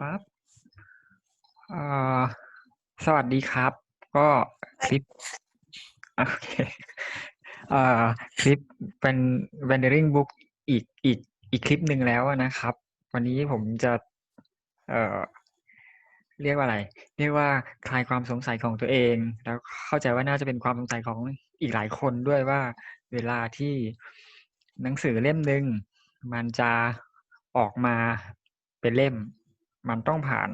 ปั๊บเอ่อสวัสดีครับ ก็คลิปโอเคเอ่อคลิปเป็น rendering book อีกอีกอีกคลิปหนึ่งแล้วนะครับ วันนี้ผมจะเอ่อเรียกว่าอะไร เรียกว่าคลายความสงสัยของตัวเอง แล้วเข้าใจว่าน่าจะเป็นความสงสัยของอีกหลายคนด้วยว่าเวลาที่หนังสือเล่มหนึ่งมันจะออกมาเป็นเล่ม มันต้องผ่าน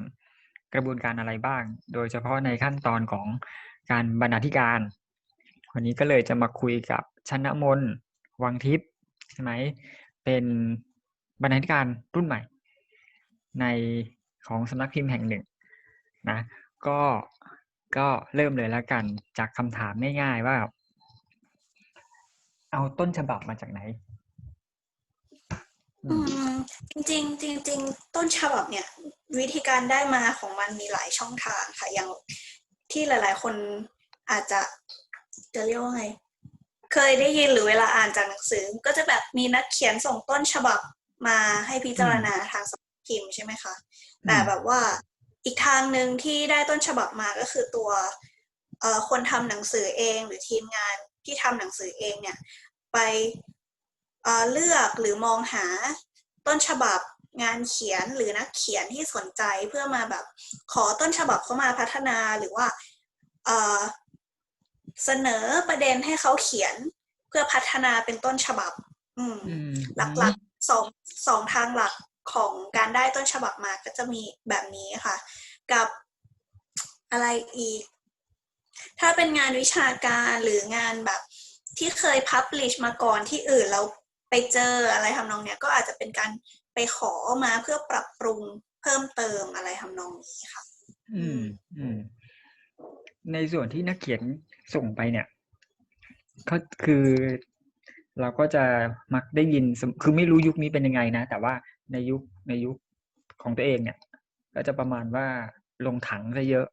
กระบวนการอะไรบ้าง โดยเฉพาะในขั้นตอนของการบรรณาธิการ วันนี้ก็เลยจะมาคุยกับชนะมนวังทิพย์ใช่ไหมเป็นบรรณาธิการรุ่นใหม่ ในของสำนักพิมพ์แห่งหนึ่งนะก็ก็เริ่มเลยแล้วกันจากคำถามง่ายๆว่า เอาต้นฉบับมาจากไหน อืมจริงๆจริงๆต้นฉบับเนี่ย วิธีการได้มาของมันมีหลายช่องทางค่ะอย่างที่หลาย ๆ คนอาจจะจะเรียกว่าไงเคยได้ยินหรือเวลาอ่านจากหนังสือ ก็จะแบบมีนักเขียนส่งต้นฉบับมาให้พิจารณาทางสำนักพิมพ์ใช่ไหมคะแต่แบบว่าอีกทางหนึ่งที่ได้ต้นฉบับมาก็คือตัวเอ่อคนทำหนังสือเองหรือทีมงานที่ทำหนังสือเองเนี่ย ไป เอ่อเลือกหรือมองหาต้นฉบับงานเขียนหรือนักเขียนที่สนใจเพื่อมาแบบขอต้นฉบับเข้ามาพัฒนาหรือว่าเอ่อเสนอประเด็นให้เขาเขียนเพื่อพัฒนาเป็นต้นฉบับอืมอืม หลักๆสองสองทางหลักของการได้ต้นฉบับมาก็จะมีแบบนี้ค่ะ กับอะไรอีก ถ้าเป็นงานวิชาการหรืองานแบบที่เคยพับลิชมาก่อนที่อื่นแล้ว ไปเจออะไรทำนองเนี้ยก็อาจจะเป็นการไปขอมาเพื่อปรับปรุงเพิ่มเติมอะไรทำนองนี้ค่ะ อืมอืมในส่วนที่นักเขียนส่งไปเนี่ยก็คือเราก็จะมักได้ยินคือไม่รู้ยุคนี้เป็นยังไงนะ แต่ว่าในยุคในยุคของตัวเองเนี่ย ก็จะประมาณว่าลงถังซะเยอะ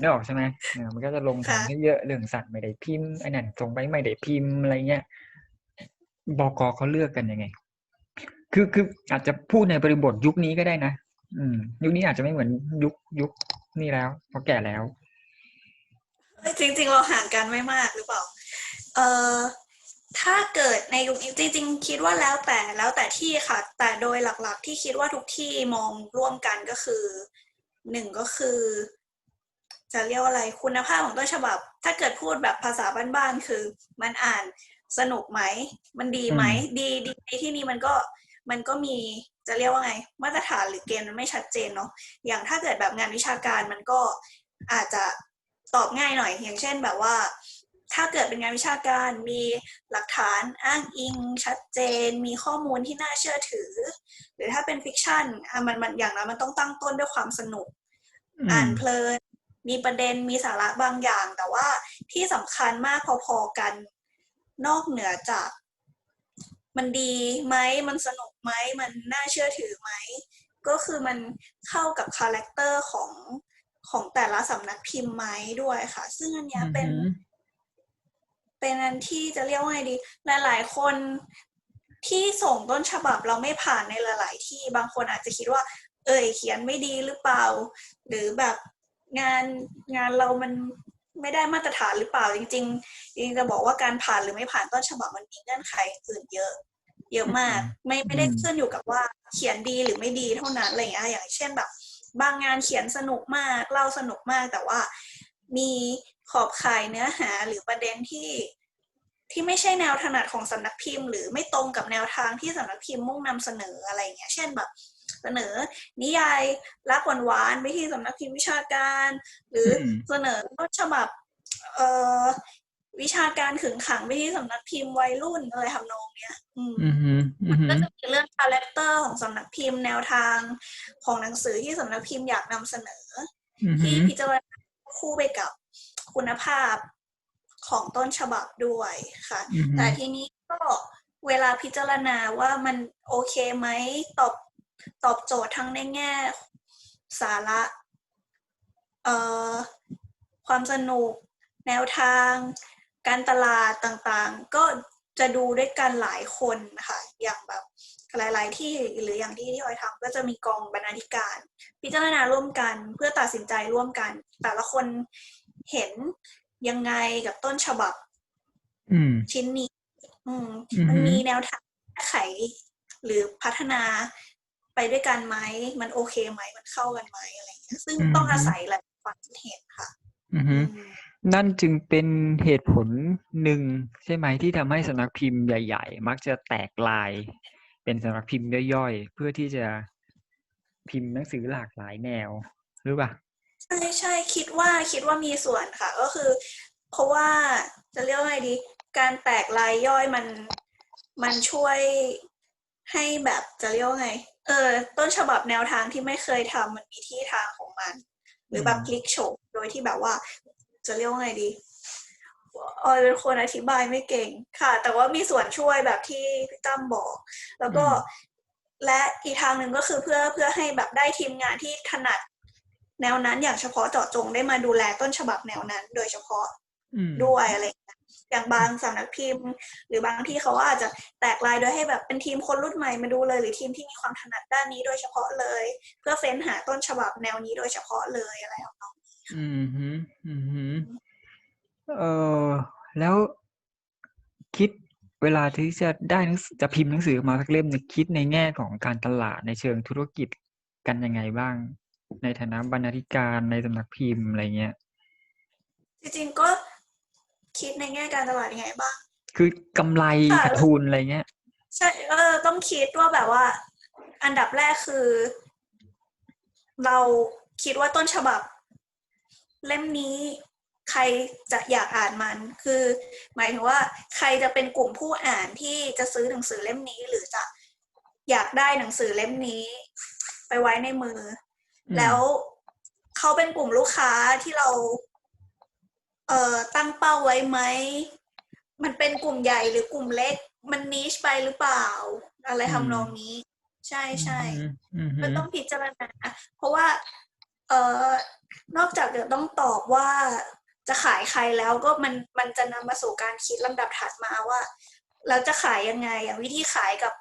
นึกออกใช่ไหมอ่ามันก็จะลงถังค่ะซะเยอะเรื่องสัตว์ไม่ได้พิมพ์ไอ้นั่นส่งไปไม่ได้พิมพ์อะไรเงี้ยบกเขาเลือกกันยังไง คือคืออาจจะพูดในบริบทยุคนี้ก็ได้นะอืม ยุคนี้อาจจะไม่เหมือนยุคยุคนี่แล้วเพราะแก่แล้วจริง ๆ เราห่างกันไม่มากหรือเปล่า เอ่อถ้าเกิดในยุคนี้จริง ๆ คิดว่าแล้วแต่แล้วแต่ที่ค่ะ แต่โดยหลักๆ ที่คิดว่าทุกที่มองร่วมกันก็คือ หนึ่งก็คือ จะเรียกว่าอะไรคุณภาพของต้นฉบับ ถ้าเกิดพูดแบบภาษาบ้านๆคือ มันอ่านสนุกไหม มันดีไหมอืมดีดีในที่นี้มันก็มันก็มีจะเรียกว่าไง มาตรฐานหรือเกณฑ์มันไม่ชัดเจนเนาะอย่างถ้าเกิดแบบงานวิชาการมันก็อาจจะตอบง่ายหน่อย อย่างเช่นแบบว่า ถ้าเกิดเป็นงานวิชาการมีหลักฐานอ้างอิง ชัดเจน มีข้อมูลที่น่าเชื่อถือ หรือถ้าเป็นฟิกชันอะมันมันอย่างนั้นมันต้องตั้งต้นด้วยความสนุกอือ่านมเพลิน มีประเด็นมีสาระบางอย่าง แต่ว่าที่สำคัญมากพอๆกัน นอกเหนือจาก มันดีไหมมันสนุกไหมมันน่าเชื่อถือไหมก็คือมันเข้ากับคาแรคเตอร์ของของแต่ละสำนักพิมพ์ไหมด้วยค่ะ ซึ่งอันเนี้ยเป็นอือหือ เป็นอันที่จะเรียกว่าไงดี หลาย ๆ คนที่ส่งต้นฉบับเราไม่ผ่านในหลาย ๆ ที่บางคนอาจจะคิดว่า เอ่ยเขียนไม่ดีหรือเปล่า หรือแบบงานงานเรามันไม่ได้มาตรฐานหรือเปล่าจริงๆจริงๆจะบอกว่าการผ่านหรือไม่ผ่านต้นฉบับมันมีเงื่อนไขอื่นเยอะ เยอะมาก ไม่ไม่ได้อืมขึ้นอยู่กับว่าเขียนดีหรือไม่ดีเท่านั้นอะไรอย่างเงี้ยอย่างเช่นแบบ บางงานเขียนสนุกมากเล่าสนุกมากแต่ว่า มีขอบข่ายเนื้อหาหรือประเด็นที่ที่ไม่ใช่แนวถนัดของสำนักพิมพ์ หรือไม่ตรงกับแนวทางที่สำนักพิมพ์มุ่งนำเสนออะไรอย่างเงี้ย เช่นแบบเสนอ นิยายรักหวานๆไปที่สำนักพิมพ์วิชาการ หรืออมเสนอต้นฉบับเอ่อวิชาการขึงขังไปที่สำนักพิมพ์วัยรุ่นอะไรทำนองเนี้ย อืมอือหืออือหือก็จะมีเรื่องคาแรคเตอร์ของสำนักพิมพ์แนวทางของหนังสือที่สำนักพิมพ์อยากนำเสนออือหืที่อพิจารณา คู่ไปกับคุณภาพของต้นฉบับด้วยค่ะอือหือแต่ทีนี้ก็เวลาพิจารณาว่ามันโอเคไหมตอบตอบโจทย์ทั้งในแง่สาระเอ่อความสนุก แนวทาง การตลาดต่างๆ ก็จะดูด้วยกันหลายคนค่ะ อย่างแบบ หลาย ๆ ที่หรืออย่างที่ที่ออยทำก็จะมีกองบรรณาธิการ พิจารณาร่วมกันเพื่อตัดสินใจร่วมกัน แต่ละคนเห็นยังไงกับต้นฉบับอืมชิ้นนี้ อืมอือฮึมันมีแนวทางแก้ไข หรือพัฒนาไปด้วยกันไหมมันโอเคไหมมันเข้ากันไหมอะไรอย่างเงี้ยซึ่งต้องอาศัยหลายความคิดเห็นค่ะอือฮึอืมนั่นจึงเป็นเหตุผลหนึ่งใช่ไหมที่ทำให้สำนักพิมพ์ใหญ่ ๆ มักจะแตกลาย เป็นสำนักพิมพ์ย่อยๆ เพื่อที่จะพิมพ์หนังสือหลากหลายแนวหรือเปล่าใช่ใช่คิดว่าคิดว่ามีส่วนค่ะ ก็คือ เพราะว่าจะเรียกว่าไงดี การแตกลายย่อยมันมันช่วยให้แบบจะเรียกว่าไง เออ ต้นฉบับแนวทางที่ไม่เคยทำมันมีที่ทางของมัน หรือแบบอืมพลิกโฉมโดยที่แบบว่า จะเรียกว่าไงดี ออยเป็นคนอธิบายไม่เก่งค่ะ แต่ว่ามีส่วนช่วยแบบที่พี่ตั้มบอก แล้วก็อืมและอีกทางหนึ่งก็คือเพื่อเพื่อให้แบบได้ทีมงานที่ถนัด แนวนั้นอย่างเฉพาะเจาะจงได้มาดูแลต้นฉบับแนวนั้น โดยเฉพาะอืมด้วยอะไรอย่างเงี้ยอย่างบางสำนักพิมพ์ หรือบางที่เขาก็อาจจะแตกลายโดยให้แบบเป็นทีมคนรุ่นใหม่มาดูเลย หรือทีมที่มีความถนัดด้านนี้โดยเฉพาะเลย เพื่อเฟ้นหาต้นฉบับแนวนี้โดยเฉพาะเลยอะไรของเราอืมฮึอืมฮึ เออแล้วคิดเวลาที่จะได้หนังสือจะพิมพ์หนังสือมาสักเล่มเนี่ยคิดในแง่ของการตลาดในเชิงธุรกิจกันยังไงบ้าง ในฐานะบรรณาธิการในสำนักพิมพ์อะไรเงี้ยจริงๆก็คิดในแง่การตลาดยังไงบ้าง คือกำไรค่ะขาดทุนอะไรเงี้ย ใช่เออต้องคิดว่าแบบว่า อันดับแรกคือ เราคิดว่าต้นฉบับ เล่มนี้ ใครจะอยากอ่านมัน คือ หมายถึงว่าใครจะเป็นกลุ่มผู้อ่านที่จะซื้อหนังสือเล่มนี้ หรือจะอยากได้หนังสือเล่มนี้ ไปไว้ในมืออมแล้วเขาเป็นกลุ่มลูกค้าที่เรา เอ่อตั้งเป้าไว้ไหม มันเป็นกลุ่มใหญ่หรือกลุ่มเล็ก มันนิชไปหรือเปล่า อะไรทำนองนี้ ใช่ใช่อืมอืมฮึมันต้องพิจารณา เพราะว่า เอ่อนอกจากจะต้องตอบว่า จะขายใครแล้วก็มันมันจะนำมาสู่การคิดลำดับถัดมาว่า เราจะขายยังไงอย่างวิธีขายกับ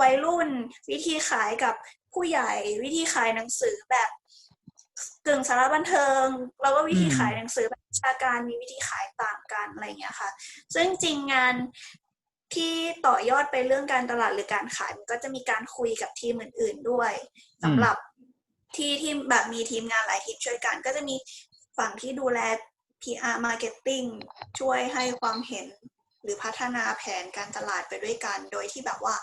วัยรุ่น วิธีขายกับผู้ใหญ่วิธีขายหนังสือแบบกึ่งสาระบันเทิงแล้วก็วิธีขายหนังสือแบบชาการมีวิธีขายต่างกันอะไรอย่างเงี้ยค่ะ ซึ่งจริงงานที่ต่อยอดไปเรื่องการตลาดหรือการขายมันก็จะมีการคุยกับทีมอื่น ๆด้วยสำหรับที่ที่แบบมีทีมงานหลายทีมช่วยกัน ก็จะมีฝั่งที่ดูแล PR Marketing ช่วยให้ความเห็นหรือพัฒนาแผนการตลาดไปด้วยกัน โดยที่แบบว่า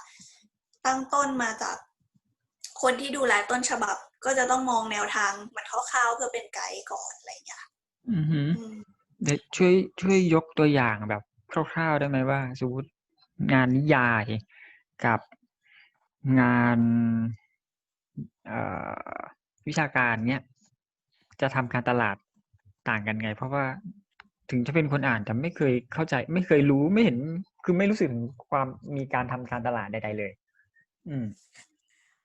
ตั้งต้นมาจากคนที่ดูแลต้นฉบับก็จะต้องมองแนวทางมันคร่าวๆเพื่อเป็นไกด์ก่อนอะไรอย่างเงี้ยอืมฮึอืมเดี๋ยวช่วยช่วยยกตัวอย่างแบบคร่าวๆได้ไหมว่า สมมติงานนิยายกับงานเอ่อวิชาการเนี้ยจะทำการตลาด ต่างกันไง เพราะว่าถึงจะเป็นคนอ่านแต่ไม่เคยเข้าใจ ไม่เคยรู้ไม่เห็น คือไม่รู้สึกถึงความมีการทำการตลาดใดๆเลย อืม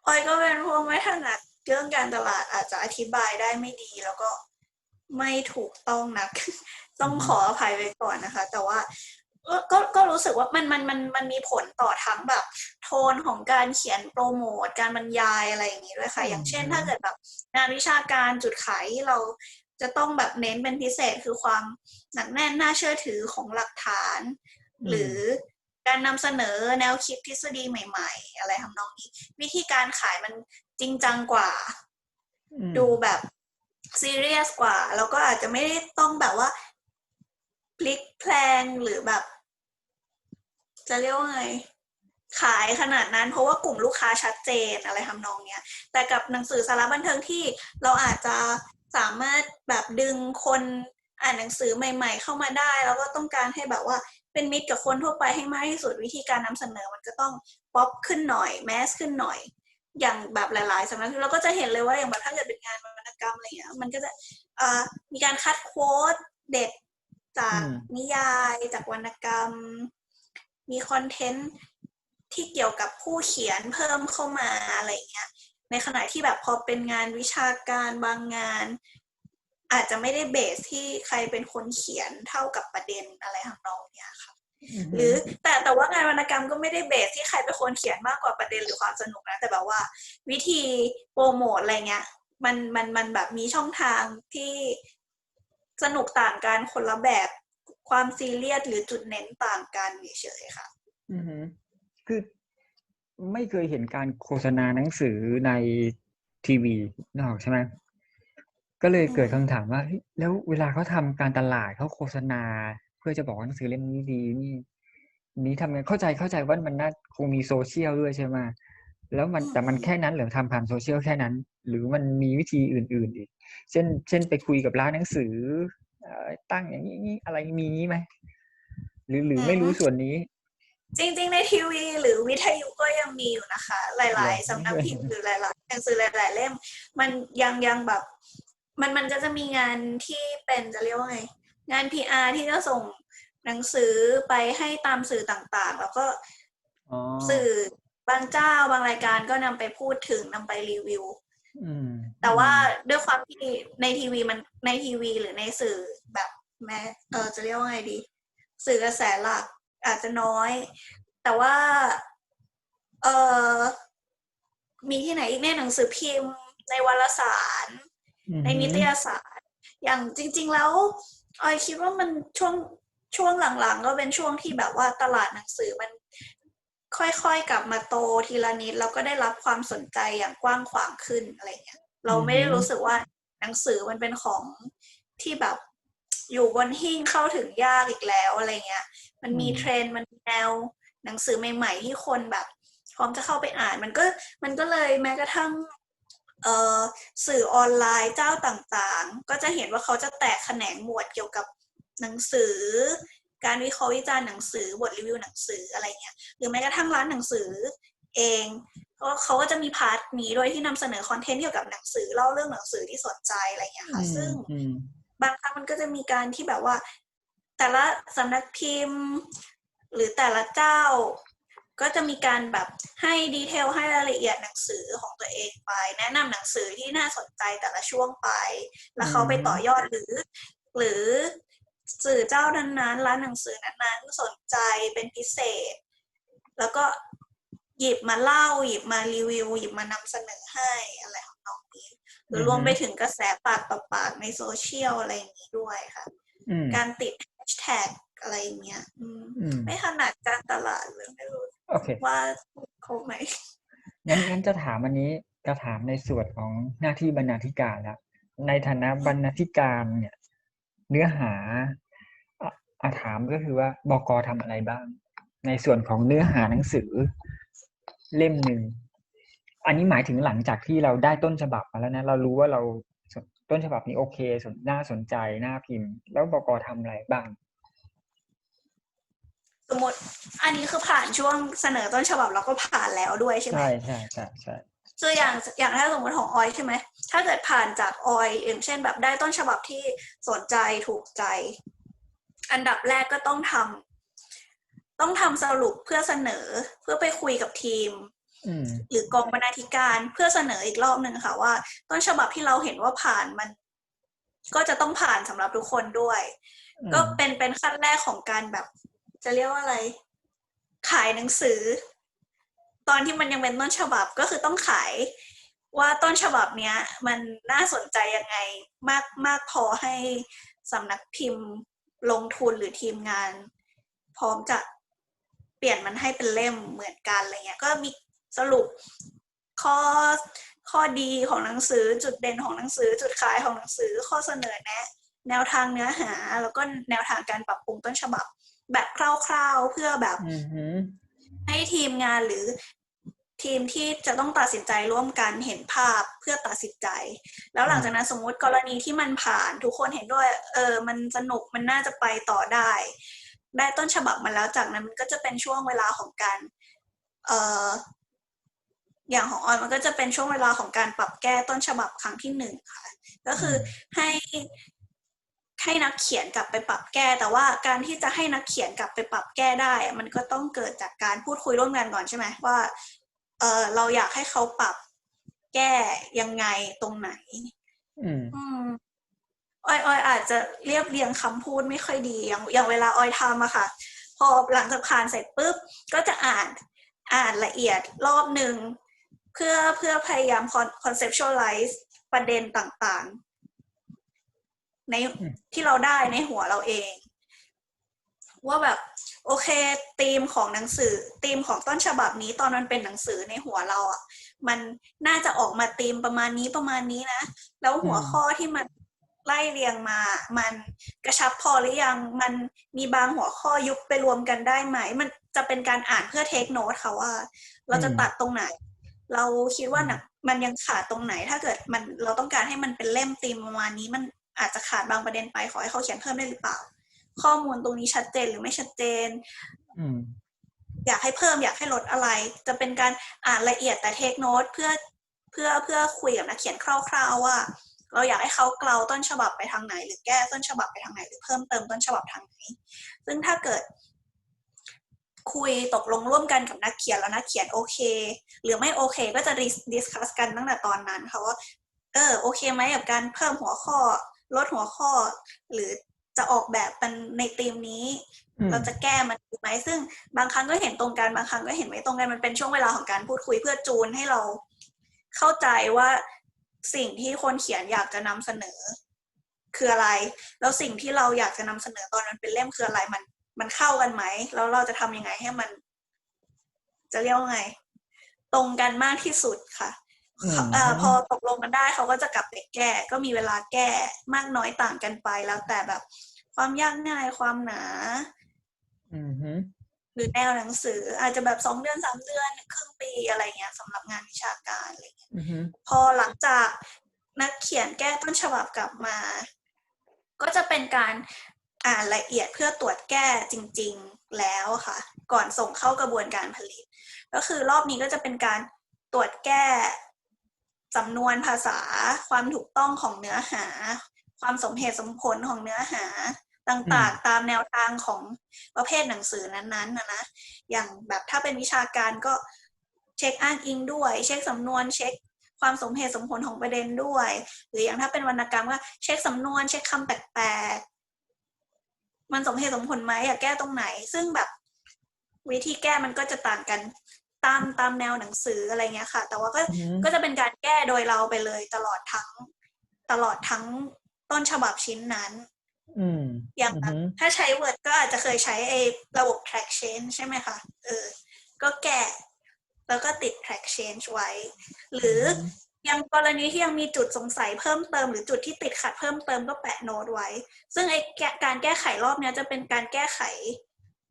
ออยก็เป็นพวกไม่ถนัดเรื่องการตลาดอาจจะอธิบายได้ไม่ดี แล้วก็ไม่ถูกต้องนัก ต้องอือฮึขออภัยไว้ก่อนนะคะ แต่ว่าก็ก็ก็รู้สึกว่ามันมันมันมันมีผลต่อทั้งแบบ โทนของการเขียนโปรโมทการบรรยายอะไรอย่างนี้ด้วยค่ะ อย่างเช่น ถ้าเกิดแบบงานวิชาการจุดขายที่เรา จะต้องแบบเน้นเป็นพิเศษคือความหนักแน่นน่าเชื่อถือของหลักฐาน หรือการนำเสนอแนวคิดทฤษฎีใหม่ ๆ อะไรทำนองนี้ วิธีการขายมันจริงจังกว่าอืมดูแบบซีเรียสกว่า แล้วก็อาจจะไม่ได้ต้องแบบว่าพลิกแพลงหรือแบบ จะเรียกว่าไงขายขนาดนั้นเพราะว่ากลุ่มลูกค้าชัดเจนอะไรทำนองเนี้ย แต่กับหนังสือสาระบันเทิงที่เราอาจจะ สามารถแบบดึงคนอ่านหนังสือใหม่ ๆ เข้ามาได้ แล้วก็ต้องการให้แบบว่าเป็นมิตรกับคนทั่วไปให้มากที่สุดวิธีการนำเสนอมันก็ต้องป๊อปขึ้นหน่อยแมสขึ้นหน่อย อย่างแบบหลาย ๆสำนักเราก็จะเห็นเลยว่าอย่างแบบถ้าเกิดเป็นงานวรรณกรรมอะไรเงี้ยมันก็จะมีการคัดโค้ดเด็ดจากนิยายจากวรรณกรรม มีคอนเทนต์ที่เกี่ยวกับผู้เขียนเพิ่มเข้ามาอะไรเงี้ย ในขณะที่แบบพอเป็นงานวิชาการบางงาน อาจจะไม่ได้เบสที่ใครเป็นคนเขียนเท่ากับประเด็นอะไรทำนองเนี้ยค่ะหรือแต่แต่ว่างานวรรณกรรมก็ไม่ได้เบสที่ใครเป็นคนเขียนมากกว่าประเด็นหรือความสนุกนะแต่แบบว่า วิธีโปรโมทอะไรเงี้ยมันมันมันแบบมีช่องทางที่สนุกต่างกันคนละแบบความซีเรียสหรือจุดเน้นต่างกันเฉยๆค่ะ อือฮึคือ ไม่เคยเห็นการโฆษณาหนังสือในทีวีนกออกใช่ไหมก็เลยเกิดคำถามว่าเฮ้ยแล้วเวลาเขาทำการตลาดเขาโฆษณา เพื่อจะบอกว่าหนังสือเล่มนี้ดีนี่นี้ทำไงเข้าใจเข้าใจว่ามันน่าคงมีโซเชียลด้วยใช่ไหมแล้วมันอืมแต่มันแค่นั้นเหรือทำผ่านโซเชียลแค่นั้น หรือมันมีวิธีอื่น ๆ อีก เช่น เช่นไปคุยกับร้านหนังสือเอ่อตั้งอย่างนี้อะไรมีงี้ไหมหรือหรือไม่รู้ส่วนนี้ จริง ๆ ในทีวี หรือวิทยุก็ยังมีอยู่นะคะ หลายเหรอๆสำนักพิมพ์หรือหลายๆหนังสือหลาย ๆ เล่ม มันยังยังแบบ มันมันก็จะมีงานที่เป็นจะเรียกว่าไง งาน PR ที่จะส่งหนังสือไปให้ตามสื่อต่างๆ แล้วก็อ๋อสื่อบางเจ้าบางรายการก็นำไปพูดถึงนำไปรีวิวอืมแต่ว่าด้วยความที่ในทีวีมันในทีวีหรือในสื่อแบบแม้เออจะเรียกว่าไงดี สื่อกระแสหลัก อาจจะน้อย แต่ว่าเออมีที่ไหนอีกในยหนังสือพิมพ์ ในวารสารอืมในนิตยสาร อย่างจริง ๆ แล้วออยคิดว่ามันช่วงช่วงหลังๆ ก็เป็นช่วงที่แบบว่าตลาดหนังสือมันค่อยๆกลับมาโตทีละนิดแล้วก็ได้รับความสนใจอย่างกว้างขวางขึ้นอะไรเงี้ยเราไม่ได้รู้สึกว่าหนังสือมันเป็นของที่แบบอยู่บนหิ้งเข้าถึงยากอีกแล้วอะไรเงี้ย มันมีเทรนด์มันมีแนวหนังสือใหม่ ๆ ที่คนแบบ พร้อมจะเข้าไปอ่านมันก็มันก็เลยแม้กระทั่งเอ่อสื่อออนไลน์เจ้าต่างๆ ก็จะเห็นว่าเขาจะแตกแขนงหมวดเกี่ยวกับหนังสือ การวิเคราะห์วิจารณ์หนังสือบทรีวิวหนังสืออะไรเงี้ยหรือแม้กระทั่งร้านหนังสือเองก็เขาก็จะมีพาร์ทนี้ด้วยที่นำเสนอคอนเทนต์เกี่ยวกับหนังสือเล่าเรื่องหนังสือที่สนใจอะไรเงี้ยค่ะอืมซึ่งอืมบางครั้งมันก็จะมีการที่แบบว่า แต่ละสำนักพิมพ์ หรือแต่ละเจ้า ก็จะมีการแบบให้ดีเทลให้รายละเอียดหนังสือของตัวเองไป แนะนำหนังสือที่น่าสนใจแต่ละช่วงไป แล้วเขาไปต่อยอดหรือ หรือสื่อเจ้านั้นๆร้านหนังสือนั้นๆ สนใจเป็นพิเศษ แล้วก็หยิบมาเล่า หยิบมารีวิว หยิบมานำเสนอให้อะไรของน้องนี้หรือรวมไปถึงกระแสปากต่อปากในโซเชียลอะไรอย่างนี้ด้วยค่ะอืมการติดแฮ ชแท็กอะไรอย่างเงี้ยอืมอืมไม่ถนัดการตลาดเลยไม่รู้โอเคว่าครบไหมงั้นงั้นจะถามอันนี้จะถามในส่วนของหน้าที่บรรณาธิการแล้วในฐานะบรรณาธิการเนี่ย เนื้อหาอะอะถามก็คือว่าบกทำอะไรบ้าง ในส่วนของเนื้อหาหนังสือเล่มหนึ่งอันนี้หมายถึงหลังจากที่เราได้ต้นฉบับมาแล้วนะ เรารู้ว่าเรา ต้นฉบับนี้โอเคสนน่าสนใจน่าพิมพ์ แล้วบกทำอะไรบ้าง สมมติอันนี้คือผ่านช่วงเสนอต้นฉบับแล้วก็ผ่านแล้วด้วยใช่ไหมใช่ใช่ใช่ใช่คืออย่างอย่างถ้าสมมติของออยใช่ไหมถ้าเกิดผ่านจากออยอย่างเช่นแบบได้ต้นฉบับที่สนใจถูกใจ อันดับแรกก็ต้องทำต้องทำสรุปเพื่อเสนอเพื่อไปคุยกับทีมอืม หรือกองบรรณาธิการเพื่อเสนออีกรอบหนึ่งค่ะว่า ต้นฉบับที่เราเห็นว่าผ่านมัน ก็จะต้องผ่านสำหรับทุกคนด้วยอืมก็เป็นเป็นขั้นแรกของการแบบ จะเรียกว่าอะไร ขายหนังสือ ตอนที่มันยังเป็นต้นฉบับก็คือต้องขายว่าต้นฉบับเนี้ย มันน่าสนใจยังไงมากมากพอให้สำนักพิมพ์ลงทุนหรือทีมงาน พร้อมจะเปลี่ยนมันให้เป็นเล่มเหมือนกันอะไรเงี้ย ก็มี สรุปข้อข้อดีของหนังสือจุดเด่นของหนังสือ จุดขายของหนังสือข้อเสนอแนะ แนวทางเนื้อหา แล้วก็แนวทางการปรับปรุงต้นฉบับ แบบคร่าวๆเพื่อแบบอืมฮึให้ทีมงานหรือทีมที่จะต้องตัดสินใจร่วมกันเห็นภาพเพื่อตัดสินใจ แล้วหลังจากนั้นสมมุติกรณีที่มันผ่านทุกคนเห็นด้วย เออ มันสนุกมันน่าจะไปต่อได้ ได้ต้นฉบับมาแล้วจากนั้นมันก็จะเป็นช่วงเวลาของการ เอ่อ อย่างของออยมันก็จะเป็นช่วงเวลาของการปรับแก้ต้นฉบับครั้งที่หนึ่งค่ะ ก็คือให้ให้นักเขียนกลับไปปรับแก้ แต่ว่าการที่จะให้นักเขียนกลับไปปรับแก้ได้อะมันก็ต้องเกิดจากการพูดคุยร่วมกันก่อนใช่ไหมว่า เออเราอยากให้เขาปรับแก้ยังไงตรงไหน อืมอืมออยออยอาจจะเรียบเรียงคำพูดไม่ค่อยดีอย่างอย่างเวลาออยทำอะค่ะ พอหลังจากผ่านเสร็จปุ๊บก็จะอ่านอ่านละเอียดรอบหนึ่งเพื่อเพื่อพยายาม conceptualize ประเด็นต่างๆ ในอืมที่เราได้ในหัวเราเอง ว่าแบบโอเคธีมของหนังสือธีมของต้นฉบับนี้ตอนมันเป็นหนังสือในหัวเราอะ มันน่าจะออกมาธีมประมาณนี้ประมาณนี้นะ แล้วหัวอืมข้อที่มันไล่เรียงมา มันกระชับพอหรือยัง มันมีบางหัวข้อยุบไปรวมกันได้ไหม มันจะเป็นการอ่านเพื่อเทคโน e ค่ะว่า เราจะตัดตรงไหน เราคิดว่าหนังมันยังขาดตรงไหน ถ้าเกิดมันเราต้องการให้มันเป็นเล่มธีมประมาณนี้มันอาจจะขาดบางประเด็นไปขอให้เขาเขียนเพิ่มได้หรือเปล่า ข้อมูลตรงนี้ชัดเจนหรือไม่ชัดเจนอืมอยากให้เพิ่มอยากให้ลดอะไร จะเป็นการอ่านละเอียดแต่เทคโน e เพื่อเพื่อเพื่อคุยกับนักเขียนคร่าวๆว่า เราอยากให้เขาเกลาต้นฉบับไปทางไหน หรือแก้ต้นฉบับไปทางไหน หรือเพิ่มเติมต้นฉบับทางไหน ซึ่งถ้าเกิด คุยตกลงร่วมกันกับนักเขียนแล้วนักเขียนโอเค หรือไม่โอเค ก็จะดิสคัสกันตั้งแต่ตอนนั้นค่ะว่าเออโอเคไหมกับการเพิ่มหัวข้อ ลดหัวข้อ หรือจะออกแบบเป็นในธีมนี้ เราจะแก้มันไหมซึ่งบางครั้งก็เห็นตรงกันบางครั้งก็เห็นไม่ตรงกันมันเป็นช่วงเวลาของการพูดคุยเพื่อจูนให้เราเข้าใจว่าสิ่งที่คนเขียนอยากจะนำเสนอ คืออะไร แล้วสิ่งที่เราอยากจะนำเสนอตอนนั้นเป็นเล่มคืออะไรมัน มันเข้ากันไหมแล้วเราจะทำยังไงให้มัน จะเรียกว่าไง ตรงกันมากที่สุดค่ะอืมเอ่อพอตกลงกันได้เขาก็จะกลับไปแก้ ก็มีเวลาแก้มากน้อยต่างกันไปแล้วแต่แบบ ความยากง่ายความหนาอืมฮึหรือแนวหนังสือ อาจจะแบบสองเดือนสามเดือนครึ่งปีอะไรเงี้ยสำหรับงานวิชาการอะไรเงี้ยอืมฮึพอหลังจากนักเขียนแก้ต้นฉบับกลับมา ก็จะเป็นการ อ่านละเอียดเพื่อตรวจแก้จริง ๆแล้วค่ะ ก่อนส่งเข้ากระบวนการผลิต ก็คือรอบนี้ก็จะเป็นการตรวจแก้สำนวนภาษาความถูกต้องของเนื้อหา ความสมเหตุสมผลของเนื้อหาต่างๆ ตามแนวทางของประเภทหนังสือนั้นๆนะนะอย่างแบบถ้าเป็นวิชาการก็เช็คอ้างอิงด้วย เช็คสำนวนเช็คความสมเหตุสมผลของประเด็นด้วย หรืออย่างถ้าเป็นวรรณกรรมก็เช็คสำนวน เช็คคำแปลกๆ มันสมเหตุสมผลไหมอยากแก้ตรงไหน ซึ่งแบบวิธีแก้มันก็จะต่างกันตามตามแนวหนังสืออะไรเงี้ยค่ะ แต่ว่าก็อืมฮึก็จะเป็นการแก้โดยเราไปเลยตลอดทั้งตลอดทั้งต้นฉบับชิ้นนั้นอืมอย่างอืมแบบฮึถ้าใช้ Word ก็อาจจะเคยใช้ไอ้ระบบ track change ใช่ไหมคะเออ ก็แกะแล้วก็ติด track change ไว้ หรือ ยังกรณีที่ยังมีจุดสงสัยเพิ่มเติมหรือจุดที่ติดขัดเพิ่มเติมก็แปะโน้ตไว้ ซึ่งไอ้แกะการแก้ไขรอบเนี้ยจะเป็นการแก้ไข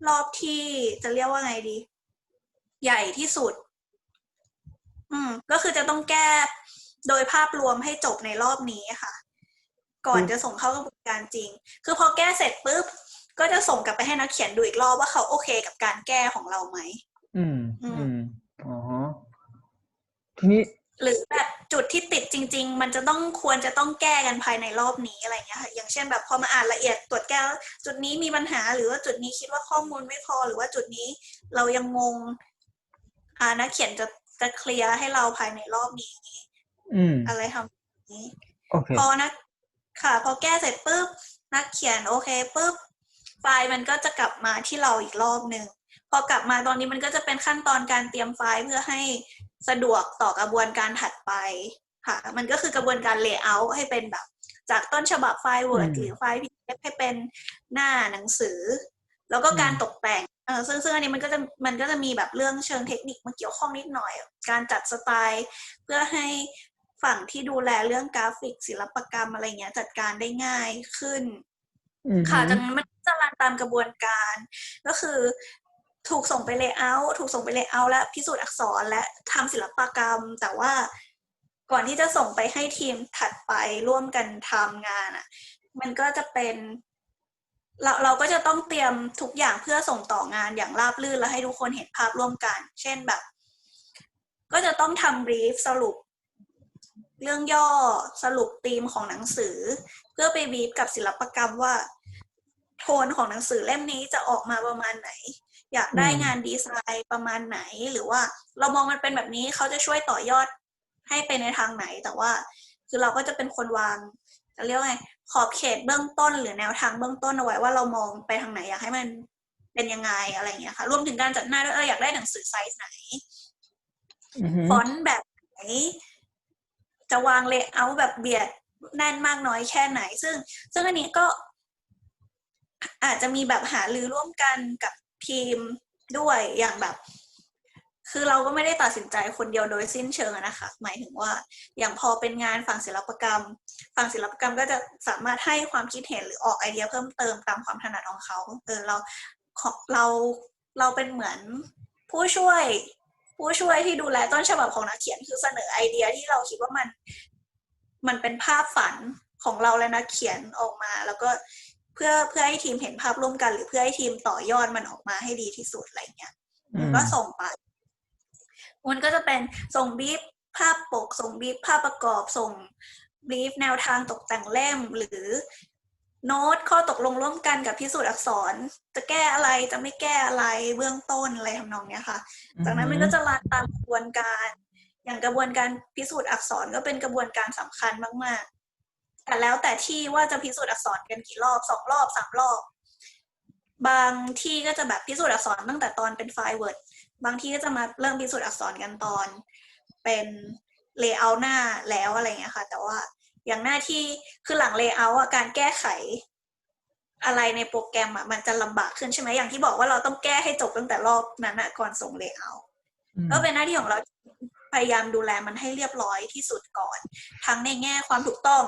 รอบที่จะเรียกว่าไงดี ใหญ่ที่สุด อืม ก็คือจะต้องแก้โดยภาพรวมให้จบในรอบนี้ค่ะ ก่อนจะส่งเข้ากระบวนการจริง คือพอแก้เสร็จปุ๊บก็จะส่งกลับไปให้นักเขียนดูอีกรอบว่าเขาโอเคกับการแก้ของเราไหมอืม อืมอืมอ๋อทีนี้หรือแบบ จุดที่ติดจริง ๆ มันจะต้องควรจะต้องแก้กันภายในรอบนี้อะไรอย่างเงี้ยค่ะอย่างเช่นแบบพอมาอ่านละเอียดตรวจแก้วจุดนี้มีปัญหาหรือว่าจุดนี้คิดว่าข้อมูลไม่พอหรือว่าจุดนี้เรายังงงอ่านักเขียนจะจะเคลียร์ให้เราภายในรอบนี้อืมอะไรทำแบบนี้โอเคพอนักค่ะ พอแก้เสร็จปุ๊บนักเขียนโอเคปุ๊บไฟล์มันก็จะกลับมาที่เราอีกรอบหนึ่งพอกลับมาตอนนี้มันก็จะเป็นขั้นตอนการเตรียมไฟล์เพื่อให้ สะดวกต่อกระบวนการถัดไปค่ะ มันก็คือกระบวนการ layout ให้เป็นแบบ จากต้นฉบับไฟล์ Word อืมหรือไฟล์ PDF ให้เป็นหน้าหนังสือ แล้วก็การอืมตกแต่งเออซึ่งซึ่งอันนี้มันก็จะมันก็จะมีแบบเรื่องเชิงเทคนิคมาเกี่ยวข้องนิดหน่อย การจัดสไตล์ เพื่อให้ฝั่งที่ดูแลเรื่องกราฟิกศิลปกรรมอะไรเงี้ย จัดการได้ง่ายขึ้นอืมฮึค่ะจากนั้นมันจะรันตามกระบวนการ ก็คือ ถูกส่งไปเลเยอร์ถูกส่งไปเลเยอร์และพิสูจน์อักษรและทำศิลปกรรม แต่ว่าก่อนที่จะส่งไปให้ทีมถัดไปร่วมกันทำงานอะ มันก็จะเป็น เราเราก็จะต้องเตรียมทุกอย่างเพื่อส่งต่องานอย่างราบรื่นและให้ทุกคนเห็นภาพร่วมกัน เช่นแบบ ก็จะต้องทำบรีฟสรุปเรื่องย่อสรุปธีมของหนังสือ เพื่อไปบีบกับศิลปกรรมว่า โทนของหนังสือเล่มนี้จะออกมาประมาณไหน อยากได้อืมงานดีไซน์ประมาณไหน หรือว่าเรามองมันเป็นแบบนี้เขาจะช่วยต่อยอดให้ไปในทางไหน แต่ว่าคือเราก็จะเป็นคนวางจะเรียกว่าไงขอบเขตเบื้องต้น หรือแนวทางเบื้องต้นเอาไว้ว่าเรามองไปทางไหนอยากให้มันเป็นยังไงอะไรอย่างเงี้ยค่ะ รวมถึงการจัดหน้าด้วยเอออยากได้หนังสือไซส์ไหนอือฮึฟอนต์แบบไหน จะวางเลเยอร์แบบเบียดแน่นมากน้อยแค่ไหน ซึ่ง ซึ่งอันนี้ก็อาจจะมีแบบหารือร่วมกันกับ ทีมด้วยอย่างแบบ คือเราก็ไม่ได้ตัดสินใจคนเดียวโดยสิ้นเชิงนะคะ หมายถึงว่าอย่างพอเป็นงานฝั่งศิลปกรรม ฝั่งศิลปกรรมก็จะสามารถให้ความคิดเห็นหรือออกไอเดียเพิ่มเติมตามความถนัดของเขาเออเราของเราเราเป็นเหมือนผู้ช่วย ผู้ช่วยที่ดูแลต้นฉบับของนักเขียนคือเสนอไอเดียที่เราคิดว่ามัน มันเป็นภาพฝันของเราและนักเขียนออกมา แล้วก็ เพื่อเพื่อให้ทีมเห็นภาพร่วมกัน หรือเพื่อให้ทีมต่อยอดมันออกมาให้ดีที่สุดอะไรเงี้ยอืมก็ส่งไปมันก็จะเป็นส่งบีฟภาพปก ส่งบีฟภาพประกอบส่งบีฟแนวทางตกแต่งเล่มหรือโน้ตข้อตกลงร่วมกันกับพิสูจน์อักษร จะแก้อะไรจะไม่แก้อะไรเบื้องต้นอะไรทำนองเนี้ยค่ะ จากนั้นมันก็จะรันตามกระบวนการ อย่างกระบวนการพิสูจน์อักษรก็เป็นกระบวนการสำคัญมากๆ แต่แล้วแต่ที่ว่าจะพิสูจน์อักษรกันกี่รอบสองรอบสามรอบ บางที่ก็จะแบบพิสูจน์อักษรตั้งแต่ตอนเป็นไฟล์ Word บางที่ก็จะมาเริ่มพิสูจน์อักษรกันตอน เป็นเลเยอร์หน้าแล้วอะไรเงี้ยค่ะ แต่ว่าอย่างหน้าที่คือหลังเลเยอร์อะการแก้ไขอะไรในโปรแกรมอะมันจะลำบากขึ้นใช่ไหมอย่างที่บอกว่าเราต้องแก้ให้จบตั้งแต่รอบนั้นอะก่อนส่งเลเยอร์ก็เป็นหน้าที่ของเราพยายามดูแลมันให้เรียบร้อยที่สุดก่อน ทั้งในแง่ความถูกต้อง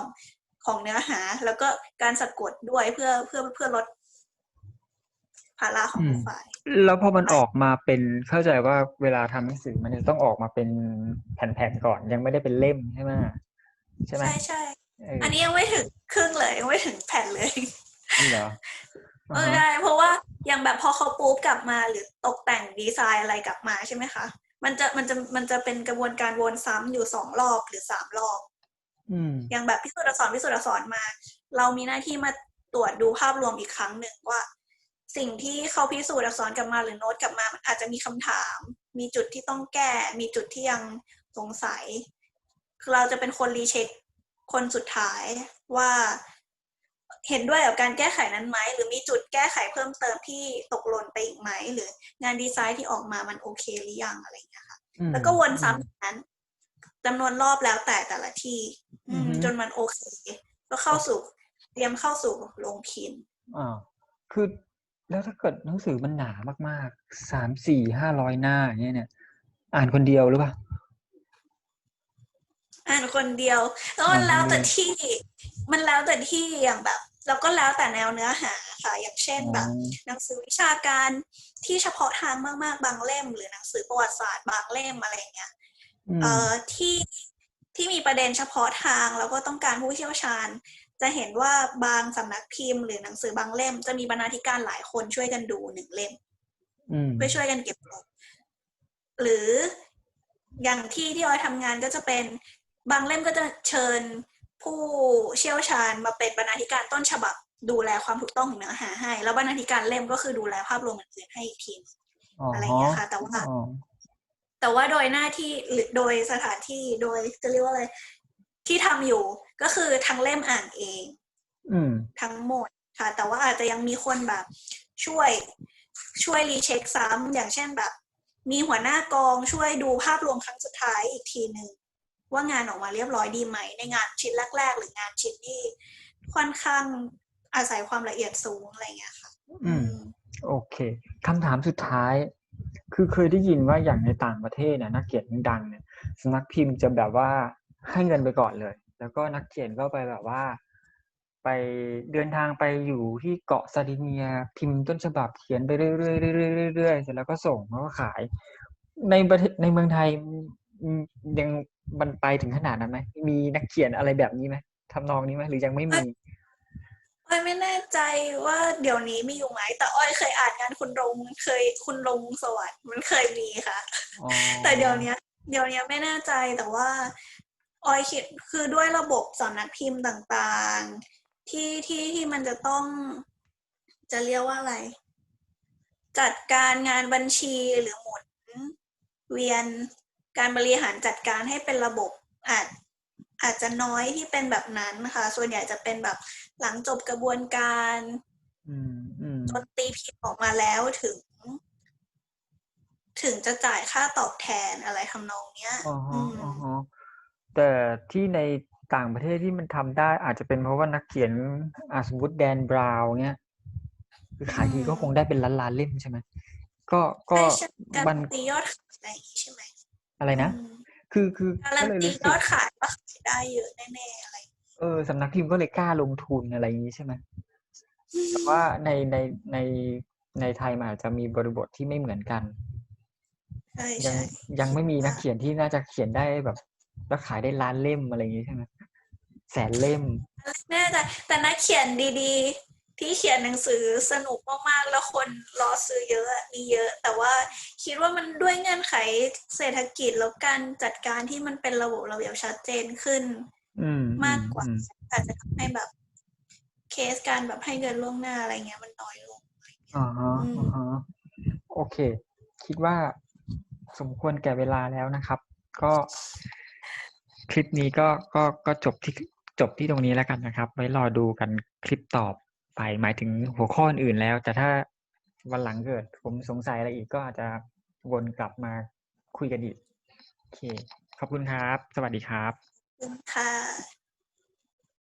ของเนื้อหา แล้วก็การสะกดด้วยเพื่อเพื่อเพื่อลดภาระของผู้ฝ่าย แล้วพอมันออกมาเป็นเข้าใจว่าเวลาทำหนังสือมันจะต้องออกมาเป็นแผ่นๆก่อนยังไม่ได้เป็นเล่มใช่ไหมใช่ไหมใช่ใช่เอออันนี้ยังไม่ถึงครึ่งเลยยังไม่ถึงแผ่นเลยนี่เหรอเอออ่าฮะได้เพราะว่าอย่างแบบพอเขาปูกลับมาหรือตกแต่งดีไซน์อะไรกลับมาใช่ไหมคะ มันจะมันจะมันจะเป็นกระบวนการวนซ้ำอยู่สองรอบหรือสามรอบ อืมอย่างแบบพิสูจน์อักษรพิสูจน์อักษรมา เรามีหน้าที่มาตรวจดูภาพรวมอีกครั้งหนึ่งว่า สิ่งที่เขาพิสูจน์อักษรกลับมาหรือโน้ตกลับมามันอาจจะมีคำถาม มีจุดที่ต้องแก้ มีจุดที่ยังสงสัยคือเราจะเป็นคนรีเช็คคนสุดท้ายว่าเห็นด้วยกับการแก้ไขนั้นไหม หรือมีจุดแก้ไขเพิ่มเติมที่ตกหล่นไปอีกไหม หรืองานดีไซน์ที่ออกมามันโอเคหรือยังอะไรอย่างเงี้ยค่ะอืมแล้วก็วนซ้ำอย่างนั้น จำนวนรอบแล้วแต่แต่ละที่อืมอือฮึจนมันโอเค ก็เข้าสู่เตรียมเข้าสู่โรงพิมพ์อ่าคือแล้วถ้าเกิดหนังสือมันหนามากๆสามสี่ห้าร้อยหน้าอย่างเงี้ยเนี่ย อ่านคนเดียวหรือเปล่าอ่านคนเดียวแล้วมันอ่านคนแล้วแต่เดียวที่ มันแล้วแต่ที่อย่างแบบแล้วก็แล้วแต่แนวเนื้อหาค่ะอย่างเช่นแบบ หนังสือวิชาการที่เฉพาะทางมากๆ บางเล่ม หรือหนังสือประวัติศาสตร์บางเล่มอะไรอย่างเงี้ยอืม เอ่อที่ที่มีประเด็นเฉพาะทางแล้วก็ต้องการผู้เชี่ยวชาญ จะเห็นว่าบางสำนักพิมพ์ หรือหนังสือบางเล่ม จะมีบรรณาธิการหลายคนช่วยกันดูหนึ่งเล่มอืมเพื่อช่วยกันเก็บรายหรืออย่างที่ที่ออยทำงานก็จะเป็นบางเล่มก็จะเชิญผู้เชี่ยวชาญมาเป็นบรรณาธิการต้นฉบับ ดูแลความถูกต้องของเนื้อหาให้ แล้วบรรณาธิการเล่มก็คือดูแลภาพรวมอื่นๆให้อีกทีหนึ่งอะไรอย่างเงี้ยค่ะ แต่ว่าอ๋อ แต่ว่าโดยหน้าที่หรือโดยสถานที่โดยจะเรียกว่าอะไรที่ทำอยู่ก็คือทั้งเล่มอ่านเอง อืมทั้งหมดค่ะ แต่ว่าอาจจะยังมีคนแบบ ช่วยช่วยรีเช็คซ้ำอย่างเช่นแบบ มีหัวหน้ากองช่วยดูภาพรวมครั้งสุดท้ายอีกทีหนึ่งว่างานออกมาเรียบร้อยดีไหม ในงานชิ้นแรก ๆ หรืองานชิ้นที่ค่อนข้างอาศัยความละเอียดสูงอะไรอย่างเงี้ยค่ะ อืม โอเคคำถามสุดท้าย คือเคยได้ยินว่าอย่างในต่างประเทศเนี่ยนักเขียนดังเนี่ยสำนักพิมพ์จะแบบว่าให้เงินไปก่อนเลย แล้วก็นักเขียนก็ไปแบบว่า ไปเดินทางไปอยู่ที่เกาะซาดิเนียพิมพ์ต้นฉบับเขียนไปเรื่อยๆเรื่อยๆเรื่อยๆเสร็จแล้วก็ส่งแล้วก็ขาย ในประเทศในเมืองไทยยังมันไปถึงขนาดนั้นไหมมีนักเขียนอะไรแบบนี้ไหมทำนองนี้ไหมหรือยังไม่มี อ้อยไม่แน่ใจว่าเดี๋ยวนี้มีอยู่ไหม แต่อ้อยเคยอ่านงานคุณรงเคยคุณรงสวัสดิ์มันเคยมีค่ะ อ๋อแต่เดี๋ยวเนี้ย เดี๋ยวเนี้ยไม่แน่ใจแต่ว่า ออยคิดคือด้วยระบบสำนักพิมพ์ต่างๆ ที่ที่ที่มันจะต้อง จะเรียกว่าอะไร จัดการงานบัญชีหรือหมุน เวียนการบริหารจัดการให้เป็นระบบอาจ อาจจะน้อยที่เป็นแบบนั้นค่ะ ส่วนใหญ่จะเป็นแบบหลังจบกระบวนการอืมอืมจนตีพิมพ์ออกมาแล้วถึง ถึงจะจ่ายค่าตอบแทนอะไรทำนองเนี้ยอ๋อฮะอืมอ๋อฮะแต่ที่ในต่างประเทศที่มันทำได้อาจจะเป็นเพราะว่านักเขียนอ่าสมมติแดนบราวน์เนี้ยคือขายดีก็คงได้เป็นล้านล้านๆเล่มใช่ไหมก็ก็ใช่ใช่การมันตียอดขายอะไรอย่างงี้ใช่ไหมอะไรนะอืม คือคือการัก็นเลยตีรู้ยสึอกดขายว่าขายได้เยอะแน่ๆอะไร เออสำนักพิมพ์ก็เลยกล้าลงทุนอะไรอย่างนี้ใช่ไหมแต่ว่าในในในในไทยมันอาจจะมีบริบทที่ไม่เหมือนกันใช่ยังใช่ยังไม่มีนักเขียนที่น่าจะเขียนได้แบบแล้วขายได้ล้านเล่มอะไรอย่างนี้ใช่ไหมแสนเล่มแน่ใจแต่นักเขียนดีๆ ที่เขียนหนังสือสนุกมากๆ แล้วคนรอซื้อเยอะอะมีเยอะ แต่ว่าคิดว่ามันด้วยเงื่อนไขเศรษฐกิจแล้วการจัดการที่มันเป็นระบบระเบียบชัดเจนขึ้นอืมมากกว่าอืมอาจจะทำให้แบบเคสการแบบให้เงินล่วงหน้าอะไรเงี้ยมันน้อยลงอ่าฮะอืมอ่าฮะโอเค คิดว่าสมควรแก่เวลาแล้วนะครับ ก็คลิปนี้ก็ก็ก็จบที่จบที่ตรงนี้แล้วกันนะครับ ไว้รอดูกันคลิปต่อ ไปหมายถึงหัวข้ออื่นแล้ว แต่ถ้าวันหลังเกิด ผมสงสัยอะไรอีกก็อาจจะวนกลับมาคุยกันอีกโอเค ขอบคุณครับ สวัสดีครับขอบคุณค่ะ